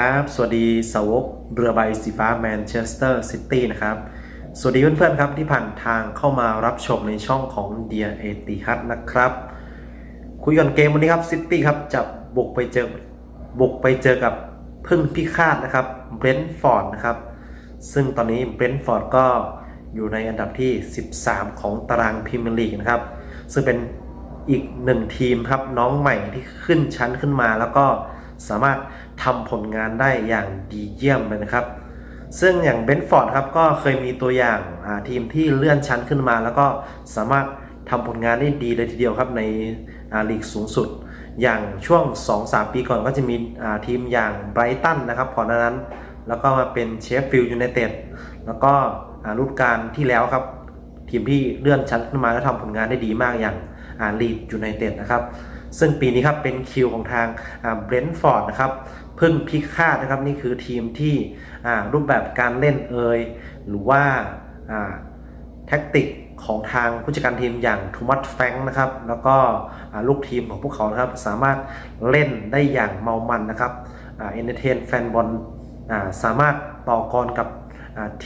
ครับ สวัสดีสาวกเรือใบสีฟ้าแมนเชสเตอร์ซิตี้นะครับ สวัสดีเพื่อนๆครับที่ผ่านทางเข้ามารับชมในช่องของเดียเอติฮัตนะครับ คุยกันเกมวันนี้ครับซิตี้ครับจะบุกไปเจอบุกไปเจอกับพึ่งพิฆาตนะครับเบรนท์ฟอร์ดนะครับ ซึ่งตอนนี้เบรนท์ฟอร์ดก็อยู่ในอันดับที่ 13 ของตารางพรีเมียร์ลีกนะครับ ซึ่งเป็นอีกหนึ่งทีมครับน้องใหม่ที่ขึ้นชั้นขึ้นมาแล้วก็ สามารถทำผลงานได้อย่างดีเยี่ยมเลยนะครับ ซึ่งอย่างเบนฟอร์ดครับก็เคยมีตัวอย่างาทีมที่เลื่อนชั้นขึ้นมา แล้วก็สามารถทำผลงานได้ดีเลยทีเดียวครับในลีกสูงสุด อย่างช่วง 2-3 ปีก่อนก็จะมีทีมอย่างไบรตันนะครับก่อนหน้านั้น แล้วก็มาเป็นเชฟฟิลด์ยูไนเต็ดแล้วก็อ่าฤดูกาลที่แล้วครับ ทีมที่เลื่อนชั้นขึ้นมาแล้วทำผลงานได้ดีมากอย่างลีดยูไนเต็ดนะครับ ซึ่งปีนี้ครับเป็นคิวของทางเบรนท์ฟอร์ดนะครับพิ่งพิฆาตนะครับนี่คือทีมที่รูปแบบการเล่นเอยหรือว่าแท็กติกของทางผู้จัดการทีมอย่างโทมัสแฟงนะครับ แล้วก็ลูกทีมของพวกเขานะครับสามารถเล่นได้อย่างเมามันนะครับเอนเตอร์เทนแฟนบอลสามารถต่อกรกับ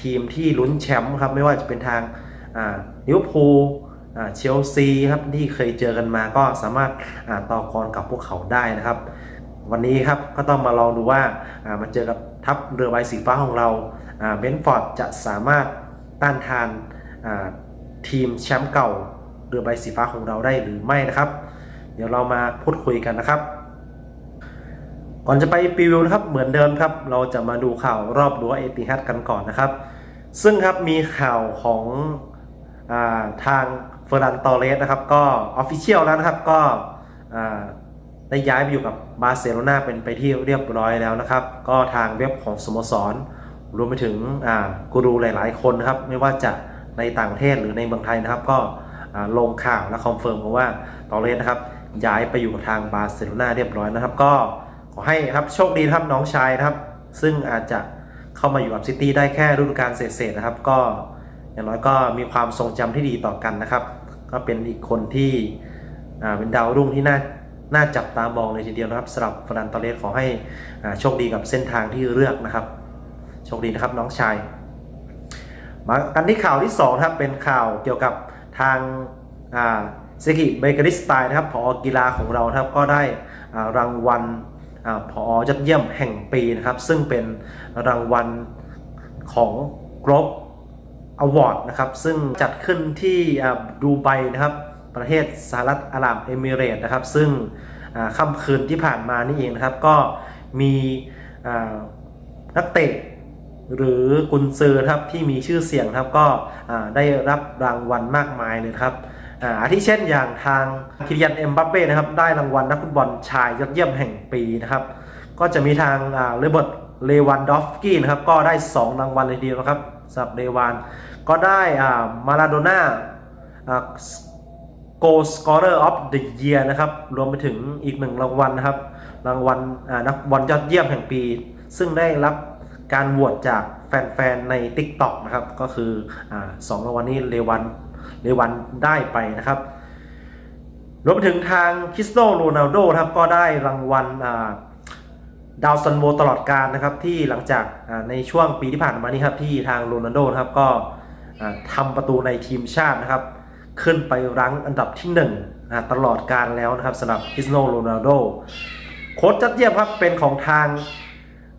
ทีมที่ลุ้นแชมป์ครับไม่ว่าจะเป็นทางลิเวอร์พูล เชลซีครับที่เคยเจอกันมาก็สามารถต่อกรกับพวกเขาได้นะครับ วันนี้ครับก็ต้องมาลองดูว่ามาเจอกับทัพเรือใบสีฟ้าของเราเบนฟอร์ดจะสามารถต้านทานทีมแชมป์เก่าเรือใบสีฟ้าของเราได้หรือไม่นะครับ เดี๋ยวเรามาพูดคุยกันนะครับก่อนจะไปรีวิวนะครับเหมือนเดิมครับ เราจะมาดูข่าวรอบรั้วเอติฮัดกันก่อนนะครับ ซึ่งครับมีข่าวของ ทางเฟอร์นันตอเรสนะครับ ก็ออฟฟิเชียลแล้วนะครับก็ได้ย้ายไปอยู่กับบาร์เซโลนาเป็นไปที่เรียบร้อยแล้วนะครับ ก็ทางเว็บของสโมสร รวมไปถึงกูรูหลายๆ คนนะครับ ไม่ว่าจะในต่างประเทศหรือในเมืองไทยนะครับ ก็ลงข่าวและคอนเฟิร์มมาว่าตอเรสนะครับย้ายไปอยู่กับทางบาร์เซโลนาเรียบร้อยนะครับ ก็ขอให้ครับโชคดีครับน้องชายนะครับ ซึ่งอาจจะเข้ามาอยู่กับซิตี้ได้แค่ฤดูกาลเศษๆนะครับ ก็ อย่างน้อยก็มีความทรงจำที่ดีต่อกันนะครับ ก็เป็นอีกคนที่เป็นดาวรุ่งที่น่าน่าจับตามองเลยทีเดียวนะครับสำหรับฟรันตอเลสขอให้อ่าโชคดีกับเส้นทางที่เลือกนะครับ โชคดีนะครับน้องชาย มากันที่ข่าวที่2ครับเป็นข่าวเกี่ยวกับทางเซกิเบเกอริสไตน์นะครับพอกีฬาของเราครับก็ได้รางวัลพอยอดเยี่ยมแห่งปีนะครับ ซึ่งเป็นรางวัลของกรอบ อวอร์ดนะครับซึ่งจัดขึ้นที่ดูไบนะครับประเทศสหรัฐอาหรับเอมิเรตส์นะครับ ซึ่งค่ำคืนที่ผ่านมานี่เองนะครับ ก็มีนักเตะหรือกุนซือครับที่มีชื่อเสียงครับก็ได้รับรางวัลมากมายเลยครับอาทิเช่นอย่างทางคิริยันเอ็มบัปเป้นะครับได้รางวัลนักฟุตบอลชายยอดเยี่ยมแห่งปีนะครับ ก็จะมีทางเลเบิร์ตเลวันดอฟกี้นะครับก็ได้ 2 รางวัลเลยทีเดียวครับ สำหรับเลวาน ก็ได้มาราโดน่าโกลสกอร์เรอร์ออฟเดอะเยียนะครับ รวมไปถึงอีกหนึ่งรางวัลนะครับ รางวัลอ่านักบอลยอดเยี่ยมแห่งปี ซึ่งได้รับการโหวตจากแฟนๆ ใน TikTok นะครับ ก็คืออ่าสองรางวัลนี้เลวันเลวันได้ไปนะครับ รวมไปถึงทางคริสโตโรนัลโดครับ ก็ได้รางวัลอ่า ดาวซันโวตลอดการนะครับที่หลังจากในช่วงปีที่ผ่านมานี้ครับที่ทางโรนัลโดนะครับก็อ่าทำประตูในทีมชาตินะครับ ขึ้นไปรั้งอันดับที่1นะตลอดการแล้วนะครับสำหรับคริสโนโรนัลโดโค้ชจัดเยี่ยมครับเป็นของทาง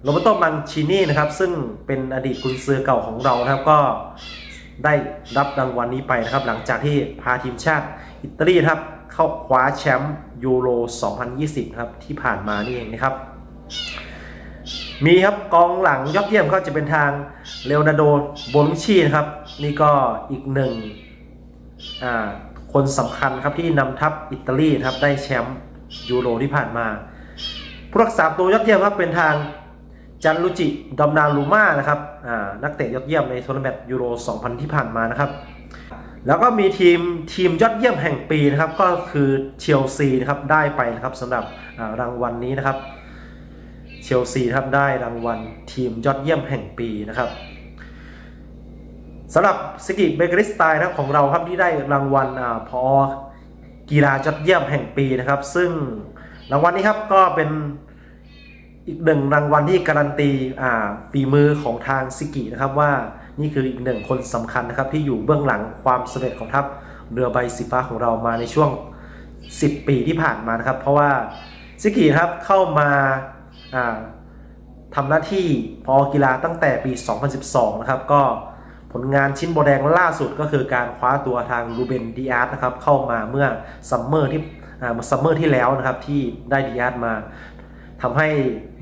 โรเบโตมังชินีนะครับซึ่งเป็นอดีตกุนซือเก่าของเรานะครับก็ได้รับรางวัลนี้ไปนะครับ หลังจากที่พาทีมชาติอิตาลีครับเข้าคว้าแชมป์ยูโร 2020 ครับที่ผ่านมานี่เองนะครับ มีครับกองหลังยอดเยี่ยมก็จะเป็นทางเลโอนาโดโบนุชชีนะครับ นี่ก็อีกหนึ่งคนสำคัญครับที่นำทัพอิตาลีนะครับได้แชมป์ยูโรที่ผ่านมาผู้รักษาตัวยอดเยี่ยมครับเป็นทางจันลุจิดอมนาลูมานะครับนักเตะยอดเยี่ยมในทัวร์นาเมนต์ยูโร 2000 ที่ผ่านมานะครับ แล้วก็มีทีมทีมยอดเยี่ยมแห่งปีนะครับก็คือเชลซีนะครับได้ไปนะครับสำหรับรางวัลนนี้นะครับ เชลซีครับได้รางวัลทีมยอดเยี่ยมแห่งปีนะครับสำหรับสกิเบเกอริสไตล์นะของเราครับที่ได้รางวัลอาพอกีฬายอดเยี่ยมแห่งปีนะครับ ซึ่งรางวัลนี้ครับก็เป็นอีกหนึ่งรางวัลที่การันตีฝีมือของทางซิกินะครับว่านี่คืออีกหนึ่งคนสำคัญนะครับที่อยู่เบื้องหลังความสำเร็จของทัพเรือใบสีฟ้าของเรามาในช่วง 10 ปีที่ผ่านมานะครับ เพราะว่าซิกิครับเข้ามา ทำหน้าที่พอกีฬาตั้งแต่ปี 2012 นะครับ ก็ผลงานชิ้นโบแดงล่าสุดก็คือการคว้าตัวทางรูเบนดิอาร์นะครับ เข้ามาเมื่อซัมเมอร์ที่อ่าซัมเมอร์ที่แล้วนะครับ ที่ได้ดิอาร์มาทำให้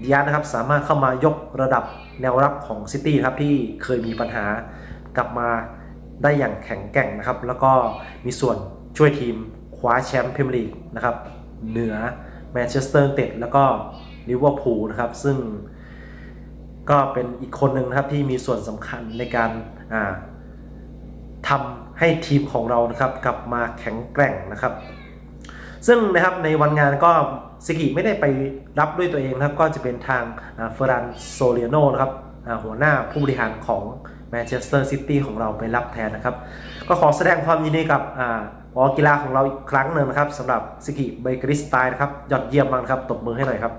ดิอาร์นะครับสามารถเข้ามายกระดับแนวรับของซิตี้ครับที่เคยมีปัญหากลับมาได้อย่างแข็งแกร่งนะครับ แล้วก็มีส่วนช่วยทีมคว้าแชมป์พรีเมียร์ลีกนะครับเหนือแมนเชสเตอร์เต็ดแล้วก็ ลิเวอร์พูลนะครับ ซึ่งก็เป็นอีกคนหนึ่งนะครับที่มีส่วนสำคัญในการทำให้ทีมของเรานะครับกลับมาแข็งแกร่งนะครับ ซึ่งนะครับในวันงานก็สกิไม่ได้ไปรับด้วยตัวเองนะครับ ก็จะเป็นทางเฟอร์รันโซเลียโนนะครับหัวหน้าผู้บริหารของแมนเชสเตอร์ซิตี้ของเราไปรับแทนนะครับ ก็ขอแสดงความยินดีกับออลกีฬาของเราอีกครั้งหนึ่งนะครับสำหรับสกิเบเกอรี่สไตล์นะครับ ยอดเยี่ยมมากครับตบมือให้หน่อยครับ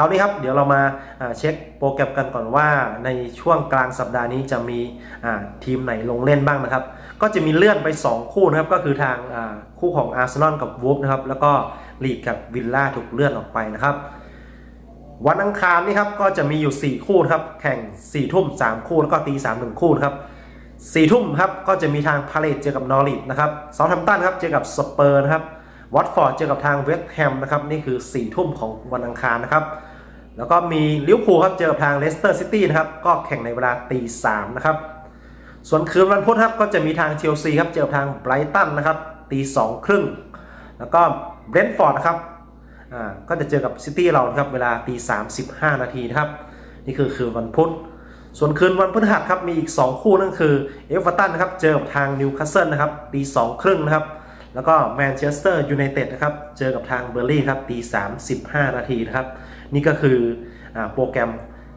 คราวนี้ครับเดี๋ยวเรามาเช็คโปรแกรมกันก่อนว่าในช่วงกลางสัปดาห์นี้จะมีทีมไหนลงเล่นบ้างนะครับ ก็จะมีเลื่อนไป 2 คู่นะครับ ก็คือทางคู่ของอาร์เซนอลกับวูฟนะครับ แล้วก็ลีดกับวิลล่าถูกเลื่อนออกไปนะครับ วันอังคารนี่ครับก็จะมีอยู่ 4 คู่ครับ แข่ง4ทุ่ม3คู่แล้วก็ตี3 1คู่นะครับสี่ทุ่มครับก็จะมีทางพาเลตเจอกับนอริทนะครับซาท์แฮมตันครับเจอกับสเปอร์นะครับวัตฟอร์ดเจอกับทางเวสต์แฮมนะครับนี่คือ4ี่ทุ่มของวันอังคารนะครับ แล้วก็มีลิเวอร์พูลครับเจอกับทางเลสเตอร์ซิตี้นะครับก็แข่งในเวลาตีสามนะครับส่วนคืนวันพุธครับก็จะมีทางเชลซีครับเจอกับทางไบรตันนะครับตีสองครึ่งแล้วก็เบรนท์ฟอร์ดนะครับอ่าก็จะเจอกับซิตี้เราครับเวลาตีสามสิบห้านาทีนะครับนี่คือคืนวันพุธส่วนคืนวันพฤหัสครับมีอีก 2 คู่นั่นคือเอฟเวอร์ตันนะครับเจอกับทางนิวคาสเซิลนะครับตีสองครึ่งนะครับแล้วก็แมนเชสเตอร์ยูไนเต็ดนะครับเจอกับทางเบอร์ลี่ครับตีสามสิบห้านาทีนะครับ นี่ก็คืออโปรแกรม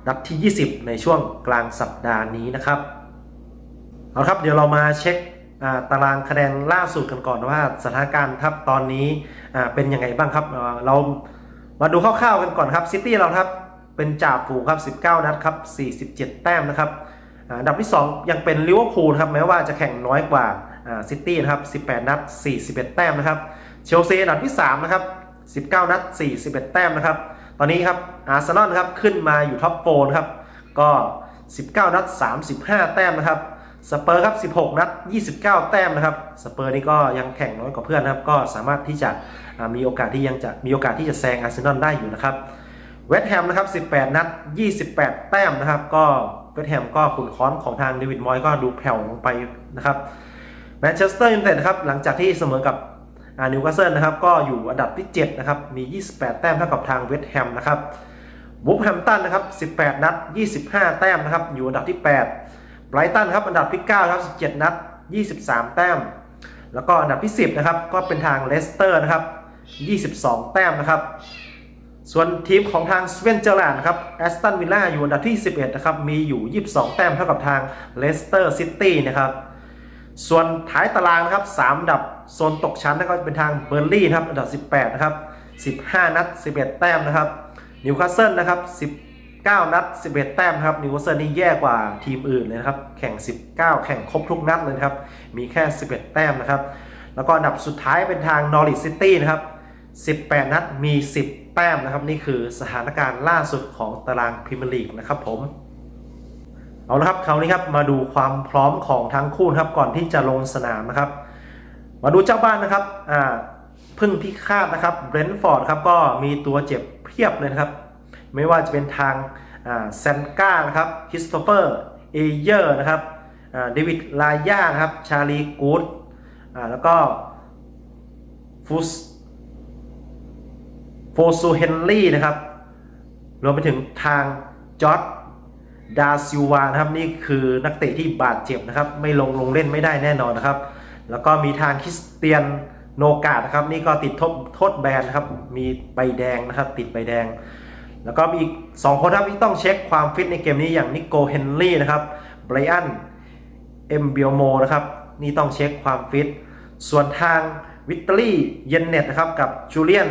นัดที่ 20 ในช่วงกลางสัปดาห์นี้นะครับเอาครับเดี๋ยวเรามาเช็คตารางคะแนนล่าสุดกันก่อนว่าสถานการณ์ทับตอนนี้เป็นยังไงบ้างครับเรามาดูคร่าวๆกันก่อนครับซิตี้เราครับเป็นจ่าฝูงครับ 19 นัดครับ 47 แต้มนะครับอันดับที่ 2 ยังเป็นลิเวอร์พูลครับแม้ว่าจะแข่งน้อยกว่าซิตี้นะครับ 18 นัด 41 แต้มนะครับเชลซีอันดับที่ 3 นะครับ 19 นัด 41 แต้มนะครับ อนนี้ครับอาร์เซนอลครับขึ้นมาอยู่ท็อปโฟนครับก็ 19 นัด 35 แต้มนะครับสเปอร์ครับ 16 นัด 29 แต้มนะครับสเปอร์นี่ก็ยังแข่งน้อยกว่าเพื่อนนะครับ ก็สามารถที่จะมีโอกาสที่ยังจะมีโอกาสที่จะแซงอาร์เซนอลได้อยู่นะครับเวสต์แฮมนะครับ 18 นัด 28 แต้มนะครับ ก็เวสต์แฮมก็ขุนค้อนของทางเดวิดมอยก็ดูแผ่วลงไปนะครับแมนเชสเตอร์ยูไนเต็ดนะครับหลังจากที่เสมอกับ นิวคาสเซิลนะครับก็อยู่อันดับที่ 7 นะครับ มี 28 แต้มเท่ากับทางเวสต์แฮมนะครับวูฟแฮมตันนะครับ 18 นัด 25 แต้มนะครับ อยู่อันดับที่ 8 ไบรตันครับอันดับที่ 9 ครับ 17 นัด 23 แต้ม แล้วก็อันดับที่ 10 นะครับ ก็เป็นทางเลสเตอร์นะครับ 22 แต้มนะครับ ส่วนทีมของทางสเวนเจอร์แลนด์ครับแอสตันวิลล่าอยู่อันดับที่ 11 นะครับ มีอยู่ 22 แต้มเท่ากับทางเลสเตอร์ซิตี้นะครับ ส่วนท้ายตารางนะครับ3อันดับโซนตกชั้นนะครับเป็นทางเบอร์ลี่นะครับอันดับ 18 นะครับ 15 นัด 11 แต้มนะครับนิวคาสเซิลนะครับ 19 นัด 11 แต้มครับนิวคาสเซิลนี่แย่กว่าทีมอื่นเลยนะครับ แข่ง 19 แข่งครบทุกนัดเลยครับ มีแค่ 11 แต้มนะครับ แล้วก็อันดับสุดท้ายเป็นทางนอริ t ซิตี้นะครับ 18 นัดมี 10 แต้มนะครับ นี่คือสถานการณ์ล่าสุดของตารางพรีเมียร์ลีกนะครับผม เอาละครับคราวนี้ครับมาดูความพร้อมของทั้งคู่ครับก่อนที่จะลงสนามนะครับ มาดูเจ้าบ้านนะครับอ่าพึ่งพิฆาตนะครับเบรนท์ฟอร์ดครับก็มีตัวเจ็บเพียบเลยนะครับ ไม่ว่าจะเป็นทางแซนก้านะครับคริสโตเฟอร์เอเยอร์นะครับเดวิดลาย่านะครับชาลีกูดแล้วก็ฟูสโฟซูเฮนรี่นะครับ รวมไปถึงทางจอร์ด ดาซิวานะครับนี่คือนักเตะที่บาดเจ็บนะครับ ไม่ลงลงเล่นไม่ได้แน่นอนนะครับ แล้วก็มีทางคริสเตียนโนกาดนะครับ นี่ก็ติดทษโทษแบนนะครับ มีใบแดงนะครับ ติดใบแดง แล้วก็มีอีก 2 คนครับที่ต้องเช็คความฟิตในเกมนี้อย่างนิโกเฮนรี่นะครับไบรอันเอ็มเบียโมนะครับ นี่ต้องเช็คความฟิต ส่วนทางวิตเตอรี่เยนเน็ตนะครับกับจูเลียน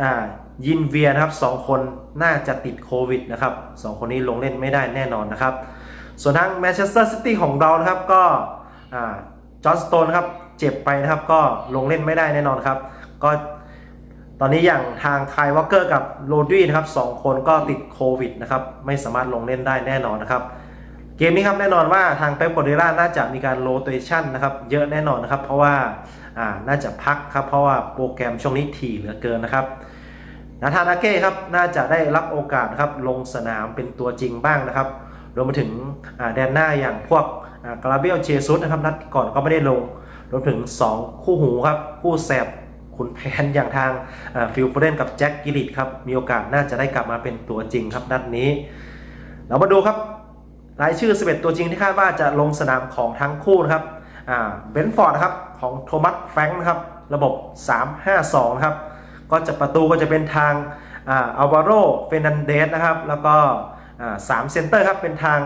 อ่า ยินเวียนะครับสองคนน่าจะติดโควิดนะครับสองคนนี้ลงเล่นไม่ได้แน่นอนนะครับ ส่วนทางแมนเชสเตอร์ซิตี้ของเรานะครับก็จอห์นสโตนครับเจ็บไปนะครับก็ลงเล่นไม่ได้แน่นอนครับ ก็ตอนนี้อย่างทางไคยวอเกอร์กับโรดรีนะครับสองคนก็ติดโควิดนะครับไม่สามารถลงเล่นได้แน่นอนนะครับ เกมนี้ครับแน่นอนว่าทางเป๊ปโกเดล่าน่าจะมีการโรเตชันนะครับเยอะแน่นอนนะครับ เพราะว่าน่าจะพักครับเพราะว่าโปรแกรมช่วงนี้ถี่เหลือเกินนะครับ นาธานอาเก้ครับน่าจะได้รับโอกาสครับลงสนามเป็นตัวจริงบ้างนะครับรวมไปถึงแดนหน้าอย่างพวกกราเบลเจซุสนะครับนัดก่อนก็ไม่ได้ลงรวมถึง 2 คู่หูครับ คู่แสบขุนแผนอย่างทางฟิลโฟเดนกับแจ็คกิลิตครับ มีโอกาสน่าจะได้กลับมาเป็นตัวจริงครับนัดนี้ เรามาดูครับ รายชื่อ 11 ตัวจริงที่คาดว่าจะลงสนามของทั้งคู่นะครับเบนฟอร์ดนะครับของโทมัสแฟรงค์นะครับ ระบบ 3-5-2 ครับ ก็จะประตูก็จะเป็นทางอัลวาโรเฟนันเดสนะครับ แล้วก็สามเซนเตอร์ครับ เป็นทาง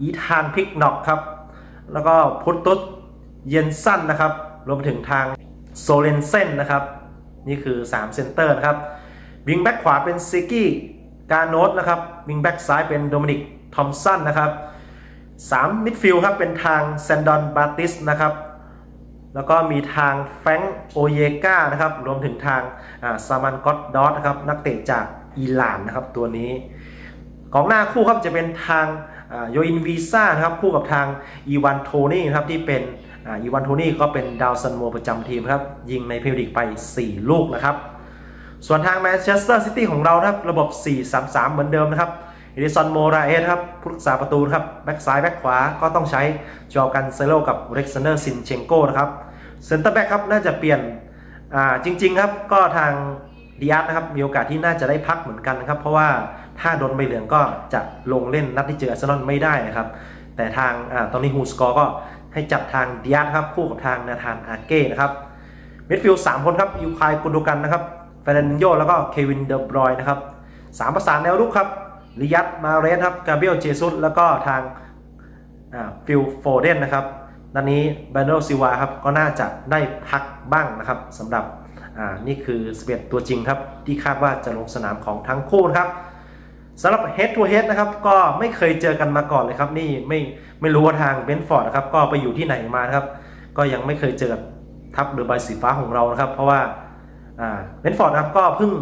อีธานพิกน็อกครับ แล้วก็พุตตุสเยนสันนะครับ รวมถึงทางโซเลนเซนนะครับ นี่คือ3เซนเตอร์นะครับวิงแบ็กขวาเป็นซิกี้การโนตนะครับวิงแบ็กซ้ายเป็นโดมินิกทอมสันนะครับ3มิดฟิลด์ครับเป็นทางแซนดอนบาติสนะครับ แล้วก็มีทางแฟงโอเยกานะครับ รวมถึงทางซามันกอตดอตนะครับ นักเตะจากอิหร่านนะครับตัวนี้ กองหน้าคู่ครับจะเป็นทางโยอินวีซ่านะครับคู่กับทางอีวานโทนี่นะครับที่เป็นอีวานโทนี่ก็เป็นดาวซันโมประจำทีมครับ ยิงในพรีเมียร์ลีกไป 4 ลูกนะครับ ส่วนทางแมนเชสเตอร์ซิตี้ของเราครับระบบ 4-3-3 เหมือนเดิมนะครับเอดิสันโมราเอสครับผู้รักษาประตูครับ แบ็กซ้าย แบ็กขวาก็ต้องใช้จอกันเซโลกับเร็กซานเดอร์ซินเชงโกนะครับ เซนเตอร์แบ็กครับน่าจะเปลี่ยนจริง ๆ ครับก็ทางดิอาร์นะครับมีโอกาสที่น่าจะได้พักเหมือนกันนะครับ เพราะว่าถ้าโดนใบเหลืองก็จะลงเล่นนัดที่เจออาร์เซนอลไม่ได้นะครับ แต่ทางอตอนนี้ฮูสกอร์ก็ให้จับทางดิอาร์ครับคู่กับทางนาธานอาเก้นะครับมิดฟิลด์สามคนครับยูคายกุนดูกันนะครับเฟรนโยแล้วก็เควินเดอบรอยนะครับสามประสานแนวรุกครับลิยัตมาเรสครับกาเบรียลเจซุสแล้วก็ทางฟิลโฟเดนนะครับ ด้านนี้แบนโดซิวาครับก็น่าจะได้พักบ้างนะครับสำหรับนี่คือ11ตัวจริงครับ ที่คาดว่าจะลงสนามของทั้งคู่นครับสำหรับ head to head นะครับก็ไม่เคยเจอกันมาก่อนเลยครับ นี่ไม่ไม่รู้ว่าทางเบนฟอร์ดนะครับก็ไปอยู่ที่ไหนมาครับ ก็ยังไม่เคยเจอทัพเรือใบสีฟ้าของเรานะครับ เพราะว่าเบนฟอร์ดนะครับก็เพิ่ง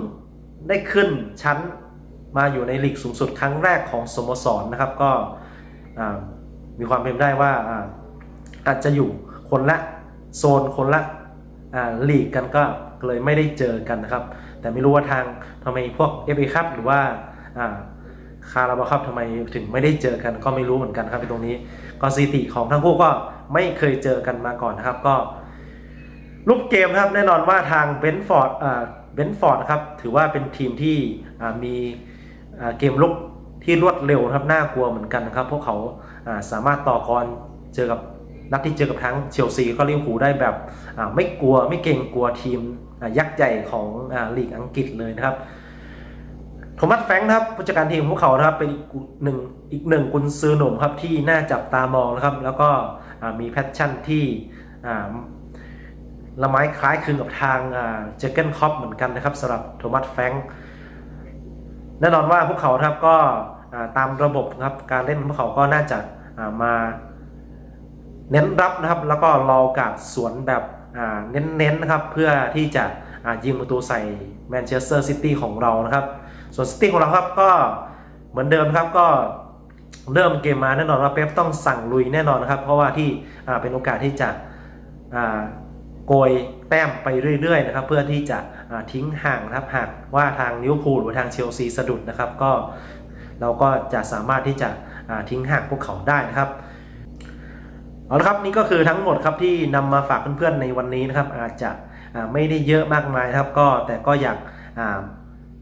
ได้ขึ้นชั้นมาอยู่ในลีกสูงสุดครั้งแรกของสโมสรนนะครับ ก็มีความเป็นได้ว่า อาจจะอยู่คนละโซนคนละลีกกันก็เลยไม่ได้เจอกันนะครับ แต่ไม่รู้ว่าทางทำไมพวก FA คัพหรือว่าคาราบาคัพทำไมถึงไม่ได้เจอกันก็ไม่รู้เหมือนกันครับในตรงนี้ก็สถิติของทั้งคู่ก็ไม่เคยเจอกันมาก่อนนะครับก็รูปเกมนะครับแน่นอนว่าทางเบนฟอร์ดเบนฟอร์ดครับถือว่าเป็นทีมที่มีเกมลุกที่รวดเร็วครับน่ากลัวเหมือนกันนะครับ พวกเขาสามารถต่อกรเจอกับ นัดที่เจอกับทั้งเชลซีก็ลิเวอร์พูลได้แบบไม่กลัวไม่เก่งกลัวทีมยักษ์ใหญ่ของลีกอังกฤษเลยนะครับโทมัสแฟงนะครับผู้จัดการทีมของเขานะครับเป็นอีกหนึ่งอีกหนึ่งกุนซือหนุ่มครับที่น่าจับตามองนะครับ แล้วก็มีแพชชั่นที่ละไม้คล้ายคลึงกับทางเจเกนคอปเหมือนกันนะครับสำหรับโทมัสแฟงแน่นอนว่าพวกเขาครับก็ตามระบบครับการเล่นของพวกเขาก็น่าจะมา เน้นรับนะครับ แล้วก็รอโอกาสสวนแบบเน้นๆนะครับ เพื่อที่จะยิงประตูใส่แมนเชสเตอร์ซิตี้ของเรานะครับ ส่วนซิตี้ของเราครับก็เหมือนเดิมครับก็เริ่มเกมมาแน่นอนว่าเป๊ปต้องสั่งลุยแน่นอนนะครับ เพราะว่าที่เป็นโอกาสที่จะโกยแต้มไปเรื่อยๆนะครับ เพื่อที่จะทิ้งห่างนะครับหากว่าทางลิเวอร์พูลหรือทางเชลซีสะดุดนะครับ ก็เราก็จะสามารถที่จะทิ้งห่างพวกเขาได้นะครับ เอาละครับนี่ก็คือทั้งหมดครับที่นำมาฝากเพื่อนๆในวันนี้นะครับ อาจจะไม่ได้เยอะมากมายครับ ก็แต่ก็อยาก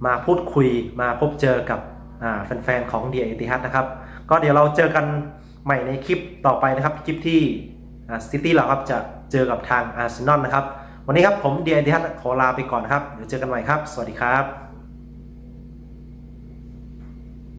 มาพูดคุยมาพบเจอกับแฟนๆของเดียเอติฮัตนะครับ ก็เดี๋ยวเราเจอกันใหม่ในคลิปต่อไปนะครับคลิปที่ซิตี้เราครับจะเจอกับทางอาร์เซนอลนะครับ วันนี้ครับผมเดียเอติฮัตขอลาไปก่อนครับเดี๋ยวเจอกันใหม่ครับ สวัสดีครับ